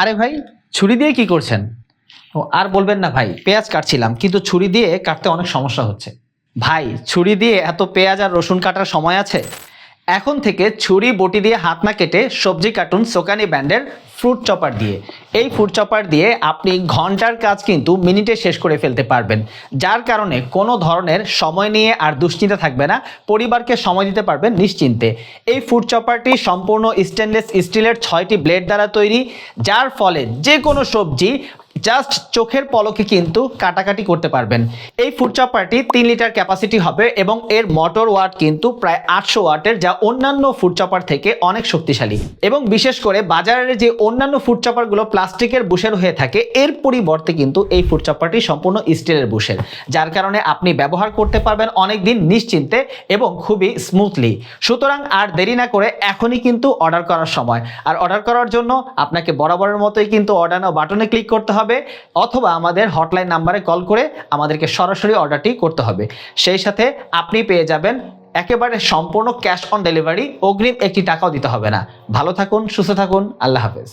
আরে ভাই, ছুরি দিয়ে কি করছেন? আর বলবেন না ভাই, পেঁয়াজ কাটছিলাম, কিন্তু ছুরি দিয়ে কাটতে অনেক সমস্যা হচ্ছে। ভাই, ছুরি দিয়ে এত পেঁয়াজ আর রসুন কাটার সময় আছে? এখন থেকে ছুরি, বটি দিয়ে হাত না কেটে সবজি কাটুন সোকানি ব্র্যান্ডের ফ্রুট চপার দিয়ে। এই ফ্রুট চপার দিয়ে আপনি ঘণ্টার কাজ কিন্তু মিনিটে শেষ করে ফেলতে পারবেন। যার কারণে কোনো ধরনের সময় নিয়ে আর দুশ্চিন্তা থাকবে না, পরিবারকে সময় দিতে পারবেন নিশ্চিন্তে। এই ফুড চপারটি সম্পূর্ণ স্টেনলেস স্টিলের ছয়টি ব্লেড দ্বারা তৈরি, যার ফলে যে কোনো সবজি জাস্ট চোখের পলকে কিন্তু কাটাকাটি করতে পারবেন। এই ফুড চপারটি তিন লিটার ক্যাপাসিটি হবে এবং এর মোটর ওয়াট কিন্তু প্রায় আটশো ওয়াটের, যা অন্যান্য ফুড চপার থেকে অনেক শক্তিশালী। এবং বিশেষ করে বাজারের যে অন্যান্য ফুড চপারগুলো প্লাস্টিকের বুশের হয়ে থাকে, এর পরিবর্তে কিন্তু এই ফুড চপারটি সম্পূর্ণ স্টিলের বুশের, যার কারণে আপনি ব্যবহার করতে পারবেন অনেক দিন নিশ্চিন্তে এবং খুবই স্মুথলি সুতরাং আর দেরি না করে এখনই কিন্তু অর্ডার করার সময়। আর অর্ডার করার জন্য আপনাকে বরাবরের মতোই কিন্তু অর্ডার বাটনে ক্লিক করতে হবে, অথবা আমাদের হটলাইন নাম্বারে কল করে আমাদেরকে সরাসরি অর্ডারটি করতে হবে। সেই সাথে আপনি পেয়ে যাবেন একেবারে সম্পূর্ণ ক্যাশ অন ডেলিভারি অগ্রিম একটি টাকাও দিতে হবে না। ভালো থাকুন, সুস্থ থাকুন, আল্লাহ হাফেজ।